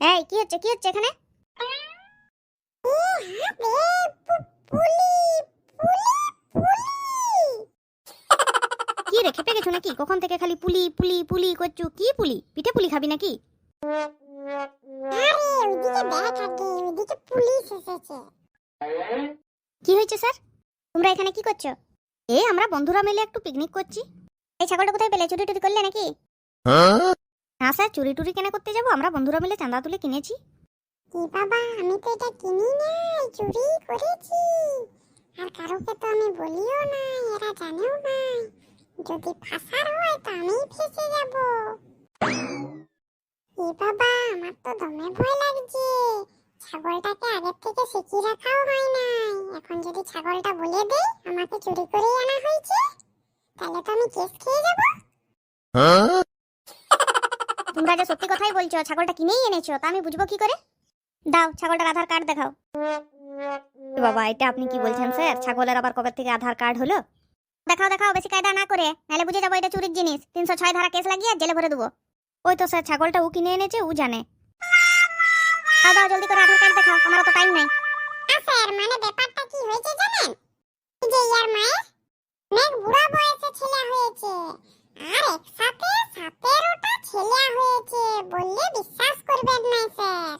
এই কি হচ্ছে? কি হচ্ছে এখানে? কি রে খেপে গেছো নাকি? কখন থেকে খালি পুলি পুলি পুলি করছ? কি পুলি? পিঠে পুলি খাবি নাকি? আরে ওইদিকে দেখ আগে ওইদিকে পুলিশ এসেছে। কি হয়েছে স্যার? তোমরা এখানে কি করছ? এ আমরা বন্ধুরা মিলে একটু পিকনিক করছি। এই ছাগলটা কোথায় পেলে? চুরি টুরি করলে নাকি? না স্যার চুরি টুরি কেন করতে যাব আমরা বন্ধুরা মিলে চাঁদা তুলে কিনেছি। কি বাবা আমি তো এটা কিনি নাই চুরি করেছি। আর কারোকে তো আমি বলিও না এরা জানেও না যদি ফাঁসার হয় তো আমি ফেসে যাব। এ বাবা আমার তো দমে ভয় লাগছে। ছাগলটাকে আগের থেকে শিখিয়ে রাখাও হয় নাই। এখন যদি ছাগলটা বলে দেয় আমাকে চুরি করে আনা হয়েছে তাহলে তো আমি কেস খেয়ে যাব। তোমরা যে সত্যি কথাই বলছো, ছাগলটা কিনেই এনেছো? তা আমি বুঝব কি করে? দাও, ছাগলটার আধার কার্ড দেখাও। বাবা, এটা আপনি কি বলছেন, স্যার? ছাগলের আবার কবে থেকে আধার কার্ড হলো? দেখাও দেখাও, বেশি কায়দা না করে। নাহলে বুঝে যাব এটা চুরির জিনিস। তিনশো ছয় ধারা কেস লাগিয়ে জেলে ভরে দেবো। ওই তো, স্যার, ছাগলটা ও কিনে এনেছে, ও জানে। দাও দাও, জলদি করে আধার কার্ড দেখাও। আমার তো টাইম নাই। স্যার মানে ব্যাপারটা কি হয়েছে জানেন? যে ইয়ার মায়ের অনেক বুড়া বয়সে ছেলে হয়েছে আর একসাথে সতেরোটা ছেলে হয়েছে বললে বিশ্বাস করবেন না স্যার।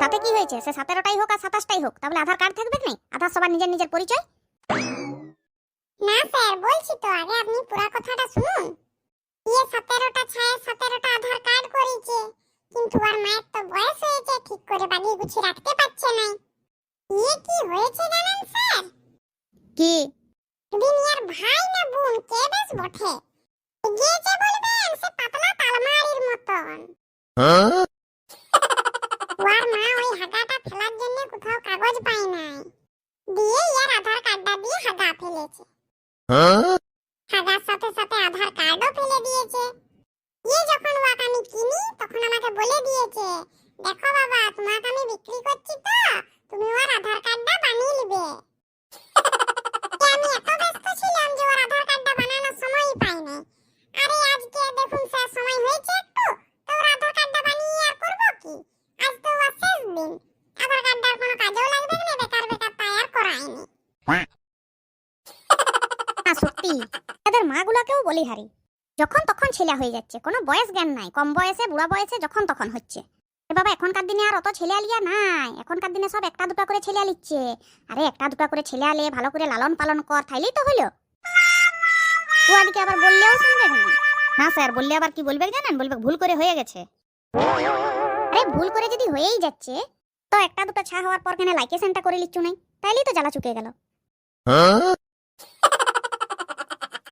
তাতে কি হয়েছে? সে সতেরোটাই হোক আর সাতাশটাই হোক তাহলে আধার কার্ড থাকবে না আধার সবার নিজের নিজের পরিচয়? না স্যার বলছি তো আগে আপনি পুরা কথাটা শুনুন। ইয়ে সতেরোটা ছায় সতেরোটা আধার কার্ড করেছে। কিন্তু আর মায়ের তো বয়স হয়েছে ঠিক করে বাগিয়ে গুছিয়ে রাখতে পারছে না ইয়ে কি হয়েছে জানেন স্যার? কি? দিন ইয়ার ভাই না বোন কে বেশ বটে গিয়েছে বলবেন সে পাতলা তালমারির মতন ওর মা ওই হাগাটা ফেলার জন্য কোথাও কাগজ পায় নাই। দিয়ে ইয়ার আধার কার্ডটা দিয়ে হাগা ফেলেছে। হাগার সাথে সাথে আধার কার্ডও ফেলে দিয়েছে। ইয়ে যখন ওয়াক আমি কিনি তখন আমাকে বলে দিয়েছে দেখো বাবা তোমাকে আমি বিক্রি করছি তো তুমি ওর আধার কার্ডটা বানিয়ে নিবে আমি এত ব্যস্ত ছিলাম যে ওর আধার কার্ডটা বানানোর সময়ই পাই নাই আরে আজকে দেখুন স্যার সময় হয়েছে একটু তো ওর আধার কার্ডটা বানিয়ে আর করব কি আজ তো ওর শেষ দিন আধার কার্ডটা আর কোনো কাজেও লাগবে না বেকার বেকার তাই আর করায়নি না সত্যি এদের মাগুলাকেও বলি হারি যখন তখন ছেলে হয়ে যাচ্ছে। কোনো বয়স জ্ঞান নাই। কম বয়সে, বুড়া বয়সে যখন তখন হচ্ছে। এ বাবা, এখনকার দিনে আর অত ছেলে আলিয়া নাই। এখনকার দিনে সব একটা দুটা করে ছেলে আলিচ্ছে আরে, একটা দুটা করে ছেলে আলে ভালো করে লালন পালন কর, তাইলেই তো হলো। ও আবার বললেও শুনবে না। না স্যার, বললে আবার কি বলবে জানেন? বলবে ভুল করে হয়ে গেছে। আরে, ভুল করে যদি হয়েই যাচ্ছে, তো একটা দুটো ছা হওয়ার পর কেন লাইকেশনটা করে লিচ্ছু নাই। তাইলেই তো জ্বালা চুকে গেল।